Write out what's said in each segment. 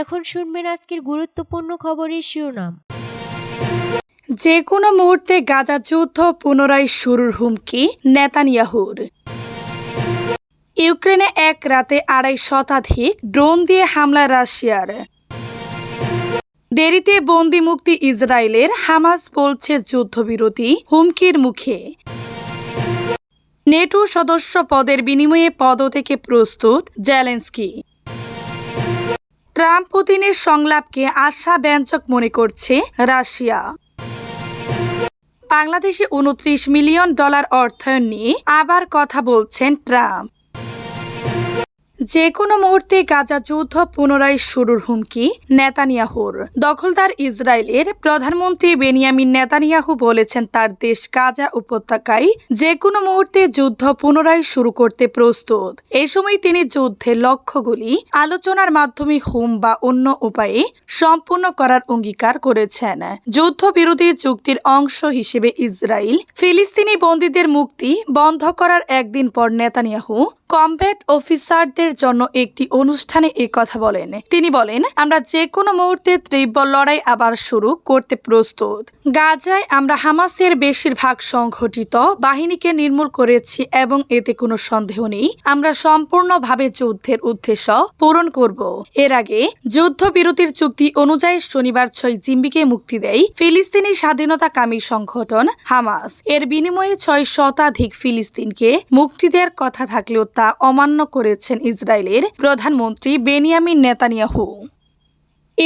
এখন শুনবেন আজকের গুরুত্বপূর্ণ খবরের শিরোনাম। যে কোনো মুহূর্তে গাজা যুদ্ধ পুনরায় শুরুর হুমকি, নেতানিয়াহুর। ইউক্রেনে এক রাতে আড়াই শতাধিক ড্রোন দিয়ে হামলা রাশিয়ার। দেরিতে বন্দি মুক্তি ইসরায়েলের হামাস বলছে যুদ্ধবিরতি হুমকির মুখে। নেটো সদস্য পদের বিনিময়ে পদ থেকে প্রস্তুত জেলেন্সকি। ট্রাম্প পুতিনের সংলাপকে আশাব্যঞ্জক মনে করছে রাশিয়া। বাংলাদেশে উনত্রিশ মিলিয়ন ডলার অর্থায়ন নিয়ে আবার কথা বলছেন ট্রাম্প। যে কোনো মুহূর্তে গাজা যুদ্ধ পুনরায় শুরুর হুমকি, নেতানিয়াহুর। দখলদার ইসরায়েলের প্রধানমন্ত্রী বেনিয়ামিন নেতানিয়াহু বলেছেন তার দেশ গাজা উপত্যকায় যে কোনো মুহূর্তে যুদ্ধ পুনরায় শুরু করতে প্রস্তুত। এই সময় তিনি যুদ্ধের লক্ষ্যগুলি আলোচনার মাধ্যমে হুম বা অন্য উপায়ে সম্পূর্ণ করার অঙ্গীকার করেছেন। যুদ্ধবিরোধী চুক্তির অংশ হিসেবে ইসরায়েল ফিলিস্তিনি বন্দীদের মুক্তি বন্ধ করার একদিন পর নেতানিয়াহু কমব্যাট অফিসারদের জন্য একটি অনুষ্ঠানে এ কথা বলেন। তিনি বলেন, আমরা যে কোনো মুহূর্তে তীব্র লড়াই আবার শুরু করতে প্রস্তুত। গাজায় আমরা হামাসের বেশিরভাগ সংঘটিত বাহিনীকে নির্মূল করেছি এবং এতে কোনো সন্দেহ নেই। আমরা সম্পূর্ণভাবে যুদ্ধের উদ্দেশ্য পূরণ করব। এর আগে যুদ্ধবিরতির চুক্তি অনুযায়ী শনিবার ছয় জিম্বিকে মুক্তি দেয় ফিলিস্তিনি স্বাধীনতাকামী সংগঠন হামাস। এর বিনিময়ে ছয় শতাধিক ফিলিস্তিনকে মুক্তি দেওয়ার কথা থাকলেও তা অমান্য করেছেন ইসরায়েলের প্রধানমন্ত্রী বেনিয়ামিন নেতানিয়াহু।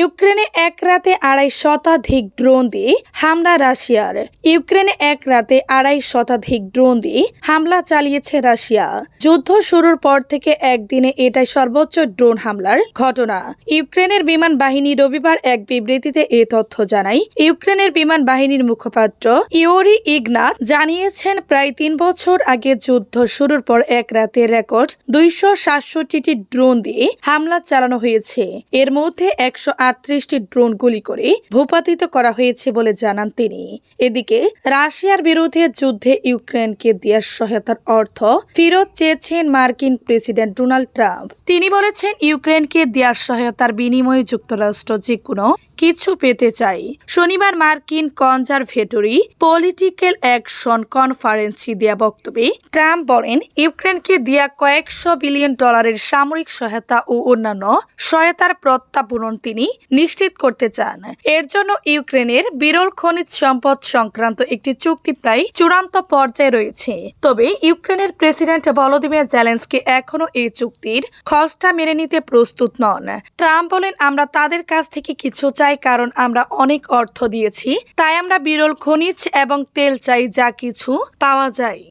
ইউক্রেনে এক রাতে আড়াই শতাধিক ড্রোন দিয়ে হামলা রাশিয়ার। ইউক্রেনে এক রাতে আড়াই শতাধিক ড্রোন দিয়ে হামলা চালিয়েছে রাশিয়া। যুদ্ধ শুরুর পর থেকে একদিনে এটাই সর্বোচ্চ ড্রোন হামলার ঘটনা। ইউক্রেনের বিমান বাহিনী রবিবার এক বিবৃতিতে এ তথ্য জানায়, ইউক্রেনের বিমান বাহিনীর মুখপাত্র ইওরি ইগনাত জানিয়েছেন, প্রায় তিন বছর আগে যুদ্ধ শুরুর পর এক রাতে রেকর্ড দুইশো সাতষট্টিটি ড্রোন দিয়ে হামলা চালানো হয়েছে। এর মধ্যে একশো আটত্রিশটি ড্রোন গুলি করে ভূপাতিত করা হয়েছে বলে জানান তিনি। এদিকে, রাশিয়ার বিরুদ্ধে যুদ্ধে ইউক্রেনকে দেওয়ার সহায়তার অর্থ ফেরত চেয়েছেন মার্কিন প্রেসিডেন্ট ডোনাল্ড ট্রাম্প। তিনি বলেছেন, ইউক্রেনকে দেওয়ার সহায়তার বিনিময়ে যুক্তরাষ্ট্র যে কোনো কিছু পেতে চাই শনিবার মার্কিন কনজারভেটরি পলিটিক্যাল অ্যাকশন কনফারেন্সি দেয়া বক্তব্যে ট্রাম্প বলেন, ইউক্রেনকে দেয়া কয়েকশো বিলিয়ন ডলারের সামরিক সহায়তা ও অন্যান্য সহায়তার প্রত্যাপূরণ তিনি নিশ্চিত করতে চান। এর জন্য ইউক্রেনের বিরল খনিজ সম্পদ সংক্রান্ত একটি চুক্তি প্রায় চূড়ান্ত পর্যায়ে রয়েছে। তবে ইউক্রেনের প্রেসিডেন্ট ভলোদিমির জেলেন্সকি এখনও এই চুক্তির খসড়া মেনে নিতে প্রস্তুত নন। ট্রাম্প বলেন, আমরা তাদের কাছ থেকে কিছু চাই, কারণ আমরা অনেক অর্থ দিয়েছি। তাই আমরা বিরল খনিজ এবং তেল চাই, যা কিছু পাওয়া যায়।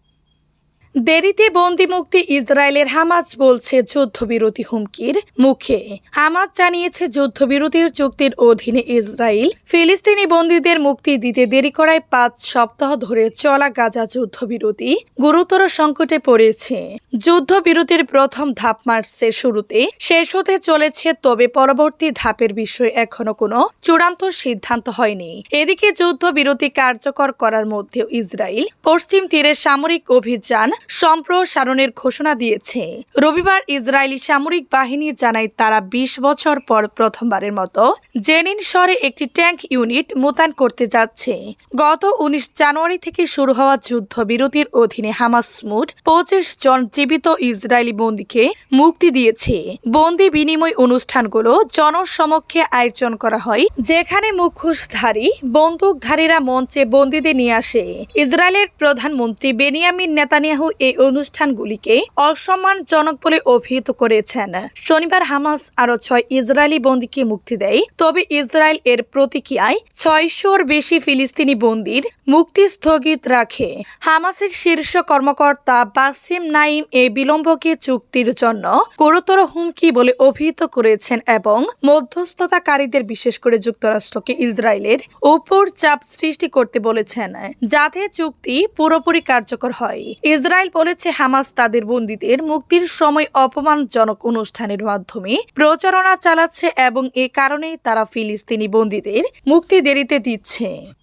দেরিতে বন্দি মুক্তি ইসরায়েলের হামাজ বলছে যুদ্ধবিরতি হুমকির মুখে। হামাজ জানিয়েছে যুদ্ধবিরতির চুক্তির অধীনে ইসরায়েল ফিলিস্তিনি বন্দীদের মুক্তি দিতে দেরি করায় পাঁচ সপ্তাহ ধরে চলা গাজা যুদ্ধবিরতি গুরুতর সংকটে পড়েছে। যুদ্ধবিরতির প্রথম ধাপ মার্চের শুরুতে শেষ হতে চলেছে, তবে পরবর্তী ধাপের বিষয়ে এখনও কোনো চূড়ান্ত সিদ্ধান্ত হয়নি। এদিকে যুদ্ধবিরতি কার্যকর করার মধ্যেও ইসরায়েল পশ্চিম তীরে সামরিক অভিযান সম্প্রসারণের ঘোষণা দিয়েছে। রবিবার ইসরায়েলি সামরিক বাহিনী জানায় তারা বিশ বছর পর প্রথমবারের মতো জেনিন শহরে একটি ট্যাঙ্ক ইউনিট মোতায়েন করতে যাচ্ছে। গত উনিশ জানুয়ারি থেকে শুরু হওয়া যুদ্ধ বিরতির অধীনে হামাস মুঠ পঁচিশ জন জীবিত ইসরায়েলি বন্দীকে মুক্তি দিয়েছে। বন্দি বিনিময় অনুষ্ঠানগুলো জনসমক্ষে আয়োজন করা হয়, যেখানে মুখোশধারী, বন্দুকধারীরা মঞ্চে বন্দীদের নিয়ে আসে। ইসরায়েলের প্রধানমন্ত্রী বেনিয়ামিন নেতানিয়াহু এই অনুষ্ঠানগুলিকে অসম্মানজনক বলে অভিহিত করেছেন। শনিবার হামাস আরও ছয় ইসরায়েলি বন্দীকে মুক্তি দেয়। তবে ইসরায়েল এর প্রতিক্রিয়ায় ছয়শোর বেশি ফিলিস্তিনি বন্দির মুক্তি স্থগিত রাখে। হামাসের শীর্ষ কর্মকর্তা বাসিম নাইম এই বিলম্বকে চুক্তির জন্য গুরুতর হুমকি বলে অভিহিত করেছেন এবং মধ্যস্থতাকারীদের, বিশেষ করে যুক্তরাষ্ট্রকে ইসরায়েলের, উপর চাপ সৃষ্টি করতে বলেছেন। যাতে চুক্তি পুরোপুরি কার্যকর হয়। ইসরায়েল বলেছে হামাস তাদের বন্দীদের মুক্তির সময় অপমানজনক অনুষ্ঠানের মাধ্যমে প্রচারণা চালাচ্ছে এবং এ কারণেই তারা ফিলিস্তিনি বন্দীদের মুক্তি দেরিতে দিচ্ছে।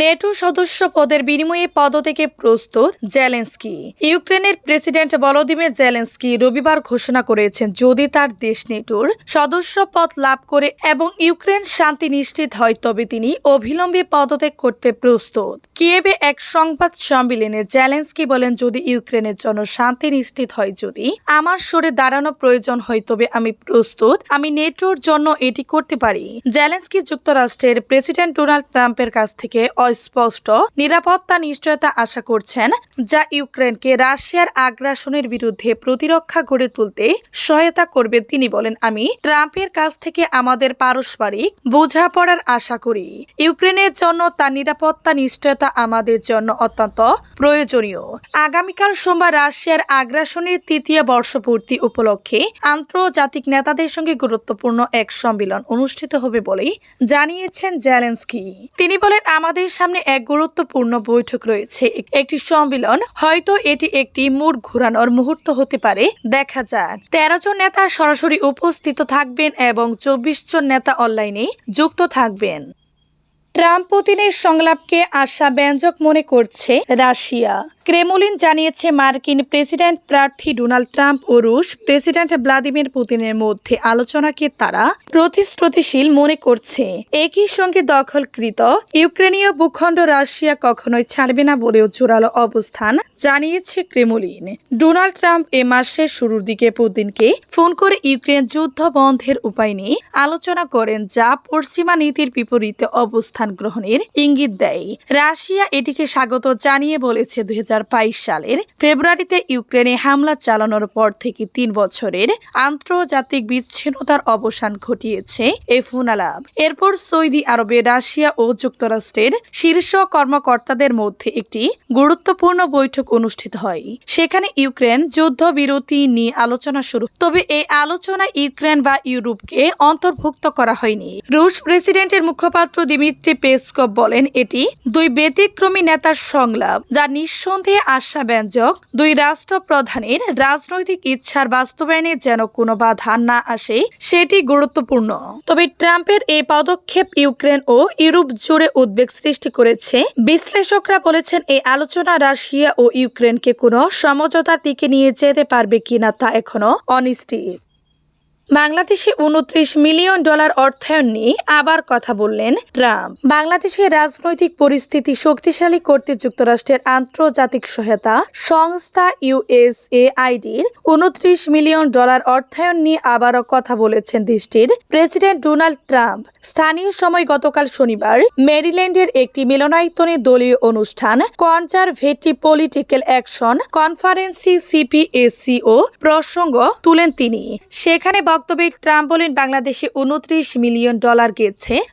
নেটো সদস্য পদের বিনিময়ে পদত্যাগে প্রস্তুত জেলেন্সকি। ইউক্রেনের প্রেসিডেন্ট ভলোদিমির জেলেন্সকি রবিবার ঘোষণা করেছেন, যদি তার দেশ নেটোর সদস্য পদ লাভ করে এবং ইউক্রেন শান্তি নিশ্চিত হয়, তবে তিনি অবিলম্বে পদত্যাগ করতে প্রস্তুত। কিয়েভে এক সংবাদ সম্মেলনে জেলেন্সকি বলেন, যদি ইউক্রেনের জন্য শান্তি নিশ্চিত হয়, যদি আমার সরে দাঁড়ানো প্রয়োজন হয়, তবে আমি প্রস্তুত, আমি নেটোর জন্য এটি করতে পারি। জেলেন্সকি যুক্তরাষ্ট্রের প্রেসিডেন্ট ডোনাল্ড ট্রাম্পের কাছ থেকে অস্পষ্ট। নিরাপত্তা, নিশ্চয়তা আশা করছেন, যা ইউক্রেনকে রাশিয়ার আগ্রাসনের বিরুদ্ধে প্রতিরক্ষা গড়ে তুলতে সহায়তা করবে, তিনি বলেন, আমি ট্রাম্পের কাছ থেকে আমাদের পারস্পরিক বোঝাপড়ার আশা করি। ইউক্রেনের জন্য তার নিরাপত্তা, নিশ্চয়তা আমাদের জন্য অত্যন্ত প্রয়োজনীয়। আগামীকাল সোমবার রাশিয়ার আগ্রাসনের তৃতীয় বর্ষপূর্তি উপলক্ষে আন্তর্জাতিক নেতাদের সঙ্গে গুরুত্বপূর্ণ এক সম্মেলন অনুষ্ঠিত হবে বলেই জানিয়েছেন জেলেন্সকি। তিনি বলেন, আমাদের সামনে এক গুরুত্বপূর্ণ বৈঠক রয়েছে। একটি সম্মেলন হয়তো এটি একটি মোট ঘুরানোর মুহূর্ত হতে পারে, দেখা যাক। তেরো জন নেতা সরাসরি উপস্থিত থাকবেন এবং চব্বিশ জন নেতা অনলাইনে যুক্ত থাকবেন। ট্রাম্প পুতিনের সংলাপকে আশাব্যঞ্জক মনে করছে রাশিয়া। ক্রেমলিন জানিয়েছে মার্কিন প্রেসিডেন্ট প্রার্থী ডোনাল্ড ট্রাম্প ও রুশ প্রেসিডেন্ট ভ্লাদিমির পুতিনের মধ্যে আলোচনাকে তারা প্রতিশ্রুতিশীল মনে করছে। একই সঙ্গে দখলকৃত ইউক্রেনীয় ভূখণ্ড রাশিয়া কখনোই ছাড়বে না বলেও জোরালো অবস্থান জানিয়েছে ক্রেমলিন। ডোনাল্ড ট্রাম্প এ মাসের শুরুর দিকে পুতিনকে ফোন করে ইউক্রেন যুদ্ধ বন্ধের উপায় নিয়ে আলোচনা করেন, যা পশ্চিমা নীতির বিপরীতে অবস্থান গ্রহণের ইঙ্গিত দেয়। রাশিয়া এটিকে স্বাগত জানিয়ে বলেছে দু হাজার সালের ফেব্রুয়ারিতে ইউক্রেনে হামলা চালানোর পর থেকে তিন বছরের আন্তর্জাতিক বিচ্ছিন্নতার অবসান ঘটিয়েছে এ ফোনালাপ এরপর সৌদি আরবে, রাশিয়া ও যুক্তরাষ্ট্রের শীর্ষ কর্মকর্তাদের মধ্যে একটি গুরুত্বপূর্ণ বৈঠক অনুষ্ঠিত হয়। সেখানে ইউক্রেন যুদ্ধবিরতি নিয়ে আলোচনা শুরু। তবে এই আলোচনা ইউক্রেন বা ইউরোপকে অন্তর্ভুক্ত করা হয়নি। রুশ প্রেসিডেন্টের মুখপাত্র দিমিত্রি পেসকভ বলেন, এটি দুই ব্যতিক্রমী নেতার সংলাপ, যা নিঃসন্দেহে আশাব্যঞ্জক, দুই রাষ্ট্র প্রধানের রাজনৈতিক ইচ্ছার বাস্তবায়নে যেন কোনো বাধা না আসে, সেটি গুরুত্বপূর্ণ। তবে ট্রাম্পের এই পদক্ষেপ ইউক্রেন ও ইউরোপ জুড়ে উদ্বেগ সৃষ্টি করেছে। বিশ্লেষকরা বলেছেন, এই আলোচনা রাশিয়া ও ইউক্রেনকে কোনো সমঝোতার দিকে নিয়ে যেতে পারবে কিনা তা এখনও অনিশ্চিত। বাংলাদেশে উনত্রিশ মিলিয়ন ডলার অর্থায়ন নিয়ে আবার কথা বললেন ট্রাম্প। বাংলাদেশের রাজনৈতিক পরিস্থিতি শক্তিশালী করতে যুক্তরাষ্ট্রের আন্তর্জাতিক সহায়তা সংস্থা ইউএসএআইডির উনত্রিশ মিলিয়ন ডলার অর্থায়ন নিয়ে আবারও কথা বলেছেন দেশটির প্রেসিডেন্ট ডোনাল্ড ট্রাম্প। স্থানীয় সময় গতকাল শনিবার মেরিল্যান্ডের একটি মিলনায়তনে দলীয় অনুষ্ঠান কনজারভেটিভ পলিটিক্যাল অ্যাকশন কনফারেন্সি সিপিএসসিও প্রসঙ্গ তুলেন তিনি। সেখানে বক্তব্যে ট্রাম্প বলেন বাংলাদেশে উনত্রিশ মিলিয়ন ডলার গেছে।